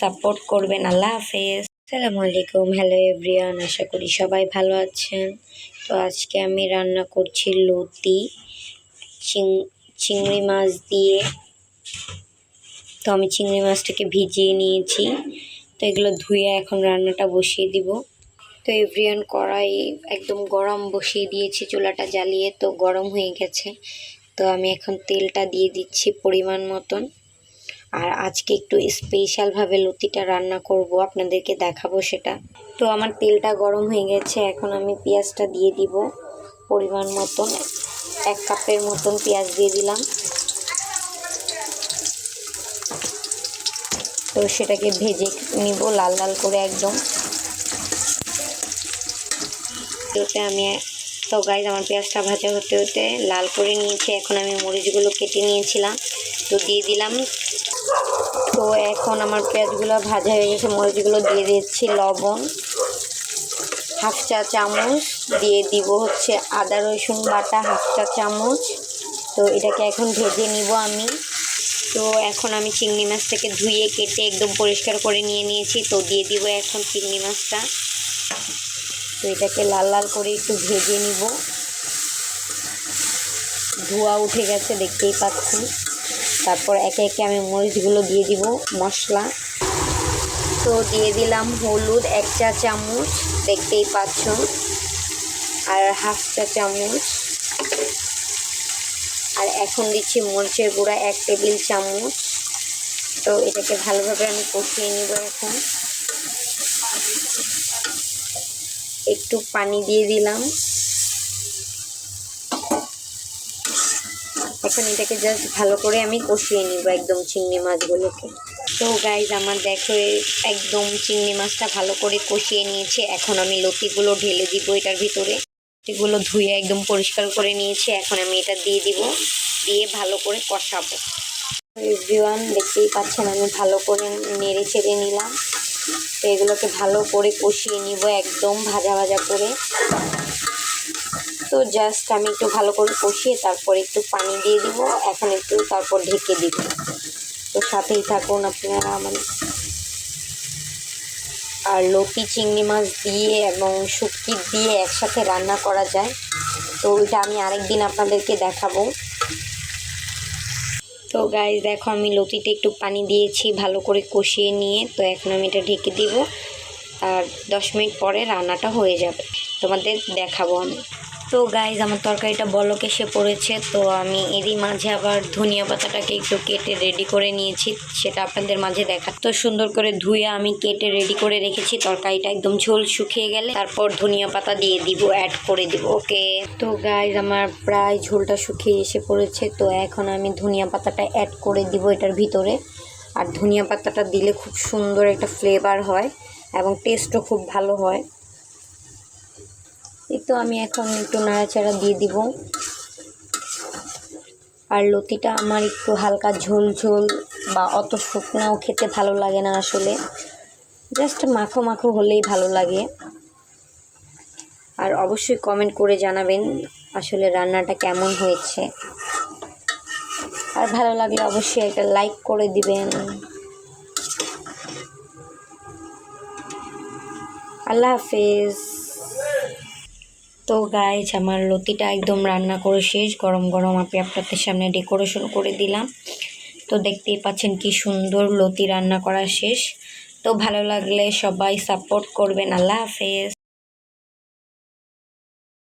Support করবেন। আল্লাহ হাফেজ। আসসালামু আলাইকুম। হ্যালো এভরিওয়ান আশা করি সবাই ভালো আছেন। তো আজকে আমি রান্না করছি লতি চিংড়ি মাছ দিয়ে। তো আমি চিংড়ি মাছটাকে ভিজিয়ে নিয়েছি। তো এগুলো ধুয়ে এখন রান্নাটা বসিয়ে দিব। তো এভরিয়ান কড়াই একদম গরম বসিয়ে দিয়েছি, চুলাটা জ্বালিয়ে। তো গরম হয়ে গেছে। তো আমি এখন তেলটা দিয়ে দিচ্ছি পরিমাণ মতন। আর আজকে একটু স্পেশালভাবে লতিটা রান্না করব, আপনাদেরকে দেখাবো সেটা। তো আমার তেলটা গরম হয়ে গেছে, এখন আমি পেঁয়াজটা দিয়ে দিব পরিমাণ মতন। এক কাপের মতন পেঁয়াজ দিয়ে দিলাম। তো সেটাকে ভেজে নিব লাল লাল করে একদম। ওতে আমি, তো গাইজ আমার পেঁয়াজটা ভাজা হতে হতে লাল করে নিয়েছি, এখন আমি মরিচগুলো কেটে নিয়েছিলাম। তো দিয়ে দিলাম তো এখন আমার পেঁয়াজগুলো ভাজা হয়ে গেছে, মরিচগুলো দিয়ে দিচ্ছি, লবণ, হাফ চা চামচ, দিয়ে দিব হচ্ছে আদা, রসুন বাটা, হাফ চা চামচ। তো এটাকে এখন ভেজে নিব আমি। তো এখন আমি চিংড়ি মাছটাকে ধুয়ে কেটে একদম পরিষ্কার করে নিয়ে নিয়েছি। তো দিয়ে দিব এখন চিংড়ি মাছটা। তো এটাকে লাল লাল করে একটু ভেজে নিব। ধোয়া উঠে গেছে, দেখতেই পাচ্ছেন। তারপর একে একে আমি মরিচগুলো দিয়ে দিব, মশলা। তো দিয়ে দিলাম হলুদ এক চা চামচ, দেখতেই পাচ্ছ। আর হাফ চা চামচ। আর এখন দিচ্ছি মরিচের গুঁড়া এক টেবিল চামচ। তো এটাকে ভালোভাবে আমি কষিয়ে নিব এখন। একটু পানি দিয়ে দিলাম। এখন এটাকে জাস্ট ভালো করে আমি কষিয়ে নিব একদম চিংড়ি মাছগুলোকে। তো গাইজ আমার দেখো একদম চিংড়ি মাছটা ভালো করে কষিয়ে নিয়েছে। এখন আমি লতিগুলো ঢেলে দিব এটার ভিতরে। লতিগুলো ধুয়ে একদম পরিষ্কার করে নিয়েছি। এখন আমি এটা দিয়ে দিব, দিয়ে ভালো করে কষাবো। এভরিওয়ান দেখতেই পাচ্ছেন আমি ভালো করে নেড়ে চেড়ে নিলাম। তো এগুলোকে ভালো করে কষিয়ে নিব একদম ভাজা ভাজা করে। তো জাস্ট আমি একটু ভালো করে কষিয়ে তারপর একটু পানি দিয়ে দিব। এখন একটু তারপর ঢেকে দিব। তো সাথেই থাকুন আপনারা মানে। আর লতি চিংড়ি মাছ দিয়ে এবং শুটকি দিয়ে একসাথে রান্না করা যায়। তো ওইটা আমি আরেকদিন আপনাদেরকে দেখাবো। তো গাইজ দেখো আমি লতিতে একটু পানি দিয়েছি ভালো করে কষিয়ে নিয়ে। তো এখন আমি এটা ঢেকে দিব। আর দশ মিনিট পরে রান্নাটা হয়ে যাবে। তোমাদের দেখাবো আমি। তো গাইজ আমার তরকারিটা বলক এসে পড়েছে, তো আমি এরই মাঝে আবার ধনিয়া পাতাটাকে একটু কেটে রেডি করে নিয়েছি, সেটা আপনাদের মাঝে দেখা তো সুন্দর করে ধুয়ে আমি কেটে রেডি করে রেখেছি, তরকারিটা একদম ঝোল শুকিয়ে গেলে, তারপর ধনিয়া পাতা দিয়ে দিব অ্যাড করে দিব ওকে তো গাইজ আমার প্রায় ঝোলটা শুকিয়ে এসে পড়েছে, তো এখন আমি ধনিয়া পাতাটা অ্যাড করে দিব এটার ভিতরে। আর ধনিয়া পাতাটা দিলে খুব সুন্দর একটা ফ্লেভার হয়, এবং টেস্টও খুব ভালো হয়। এই তো আমি এখন একটু নাড়াচাড়া দিয়ে দিব। আর লতিটা আমার একটু হালকা ঝোল ঝোল বা অত শুকনাও খেতে ভালো লাগে না আসলে। জাস্ট মাখো মাখো হলেই ভালো লাগে। আর অবশ্যই কমেন্ট করে জানাবেন আসলে রান্নাটা কেমন হয়েছে। আর ভালো লাগলে অবশ্যই একটা লাইক করে দিবেন। আল্লাহ হাফেজ। তো গাইজ আমার লতিটা একদম রান্না করে শেষ। গরম গরম আপনি আপনাদের সামনে ডেকোরেশন করে দিলাম। তো দেখতেই পাচ্ছেন কি সুন্দর লতি রান্না করা শেষ। তো ভালো লাগলে সবাই সাপোর্ট করবেন। আল্লাহ হাফেজ।